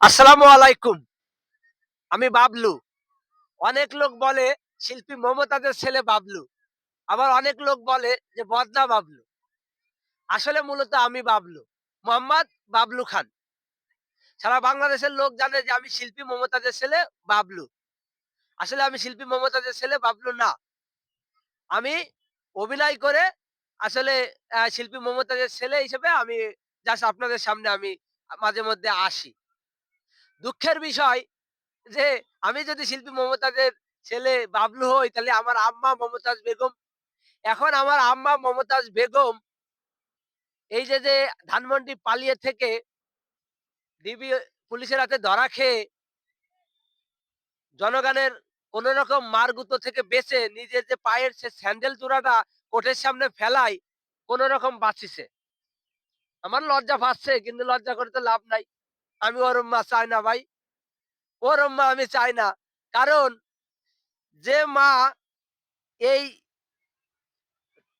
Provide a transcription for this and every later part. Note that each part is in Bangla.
আসসালামু আলাইকুম। আমি বাবলু। অনেক লোক বলে শিল্পী মমতাজের ছেলে বাবলু। আবার অনেক লোক বলে যে বদনা বাবলু। আসলে মূলত আমি বাবলু। মোহাম্মদ বাবলু খান। সারা বাংলাদেশের লোক জানে যে আমি শিল্পী মমতাজের ছেলে বাবলু। আসলে আমি শিল্পী মমতাজের ছেলে বাবলু না। আমি অভিনয় করে আসলে শিল্পী মমতাজের ছেলে হিসেবে আমি জাস্ট আপনাদের সামনে আমি মাঝে মধ্যে আসি। দুঃখের বিষয় যে, আমি যদি শিল্পী মমতাজের ছেলে বাবলু হই, তাহলে আমার আম্মা মমতাজ বেগম। এখন আমার আম্মা মমতাজ বেগম এই যে যে ধানমন্ডি পালিয়ে থেকে ডিবি পুলিশের হাতে ধরা খেয়ে জনগণের কোন রকম মারগুতো থেকে বেঁচে নিজের যে পায়ের সে স্যান্ডেল জোড়াটা কোর্টের সামনে ফেলায় কোন রকম বাঁচিছে। আমার লজ্জা পাচ্ছে, কিন্তু লজ্জা করে তো লাভ নাই। আমি ওর মা চাই না ভাই। ওর মা আমি চাই না। কারণ যে মা এই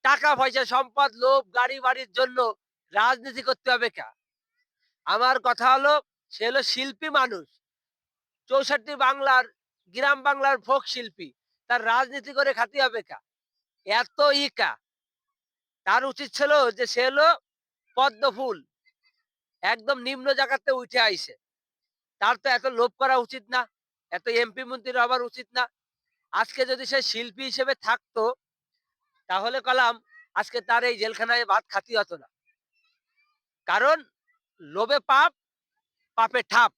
টাকা পয়সা, সম্পদ, লোভ, গাড়ি বাড়ির জন্য রাজনীতি করতে হবে কা? আমার কথা হলো, সে হলো শিল্পী মানুষ। চৌষট্টি বাংলার, গ্রাম বাংলার ফোক শিল্পী। তার রাজনীতি করে খাতি হবে কা? এত ইকা তার উচিত ছিল যে সে হলো পদ্ম ফুল একদম নিম্ন জায়গাতে উঠে আইছে তার তো এত লোভ করা উচিত না, এত এমপি মন্ত্রীর হবার উচিত না। আজকে যদি সে শিল্পী হিসেবে থাকতো, তাহলে কলাম, আজকে তার এই জেলখানায় ভাত খাতি হতো না। কারণ, লোভে পাপ, পাপে ঠাপ।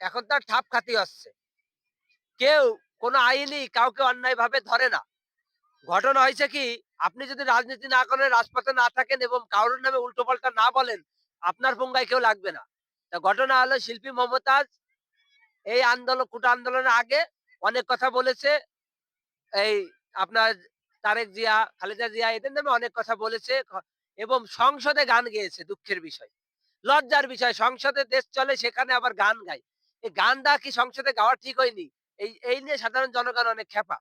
এখন তার ঠাপ খাতি হচ্ছে। কেউ, কোনো আইনই কাউকে অন্যায় ভাবে ধরে না। ঘটনা হয়েছে কি, আপনি যদি রাজনীতি না করেন, রাজপথে না থাকেন এবং কারোর নামে উল্টো পাল্টা না বলেন আপনার পঙ্গায় কেউ লাগবে না। তা ঘটনা হলো শিল্পী মমতাজ এই আন্দোলন, কুটা আন্দোলনের আগে অনেক কথা বলেছে। এই আপনার তারেক জিয়া, খালেদা জিয়া, এদের নামে অনেক কথা বলেছে এবং সংসদে গান গেয়েছে দুঃখের বিষয়। লজ্জার বিষয়, সংসদে দেশ চলে সেখানে আবার গান গায়। এই গানটা কি সংসদে গাওয়া ঠিক হয়নি? এই এই নিয়ে সাধারণ জনগণ অনেক খেপা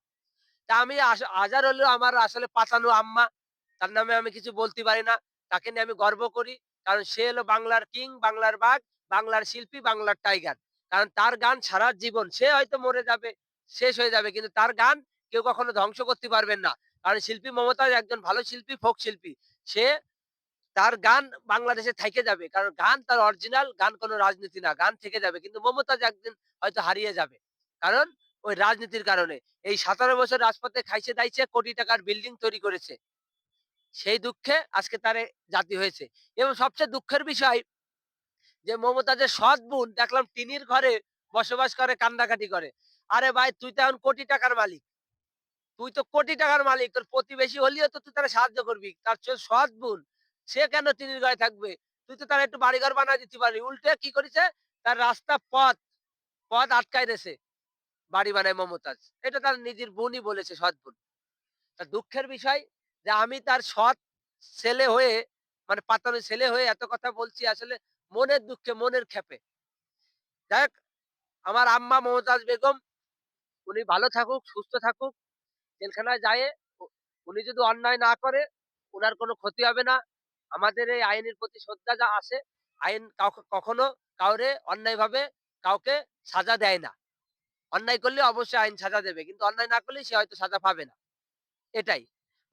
তা আমি হাজার হলেও আমার আসলে পাতানো আম্মা, তার নামে আমি কিছু বলতে পারি না। তাকে নিয়ে আমি গর্ব করি। কারণ সে হলো বাংলার কিং, বাংলার বাঘ, বাংলার শিল্পী, বাংলার টাইগার। কারণ তার গান সারা জীবন সে হয়তো মরে যাবে, শেষ হয়ে যাবে, কিন্তু তার গান কেউ কখনো ধ্বংস করতে পারবেন না। কারণ শিল্পী মমতাজ একজন ভালো শিল্পী, ফোক শিল্পী, সে তার গান বাংলাদেশে থেকে যাবে। কারণ গান তার অরিজিনাল, গান কোনো রাজনীতি না, গান থেকে যাবে। কিন্তু মমতাজ একদিন হয়তো হারিয়ে যাবে। কারণ ওই রাজনীতির কারণে। এই সতেরো বছর রাজপথে খাইছে, দাইছে, কোটি টাকার বিল্ডিং তৈরি করেছে। সেই দুঃখে আজকে তার জাতি হয়েছে। এবং সবচেয়ে দুঃখের বিষয় যে মমতাজের সৎ বোন, দেখলাম টিনির ঘরে বসবাস করে, কান্দাকাটি করে। আরে ভাই, তুই তো এখন কোটি টাকার মালিক। তুই তো কোটি টাকার মালিক, তোর প্রতিবেশী হলেও তো তুই তারা সাহায্য করবি। তার সৎ বোন, সে কেন টিনির ঘরে থাকবে? তুই তো তার একটু বাড়িঘর বানায় দিতে পারবি। উল্টে কি করেছে? তার রাস্তা পথ পথ আটকায় দিয়েছে। বাড়ি বানায় মমতাজ। এটা তার নিজের বোনই বলেছে, সৎ বোন। তা দুঃখের বিষয় যে আমি তার সৎ ছেলে হয়ে মানে পাতানো ছেলে হয়ে এত কথা বলছি আসলে মনের দুঃখে, মনের ক্ষেপে। যাই আমার আম্মা মমতাজ বেগম, উনি ভালো থাকুক, সুস্থ থাকুক, জেলখানায় যায় উনি যদি অন্যায় না করে, উনার কোনো ক্ষতি হবে না। আমাদের এই আইনের প্রতি শ্রদ্ধা যা আছে, আইন কখনো কাউরে অন্যায় ভাবে কাউকে সাজা দেয় না। অন্যায় করলে অবশ্যই আইন সাজা দেবে, কিন্তু অন্যায় না করলে সে হয়তো সাজা পাবে না। এটাই।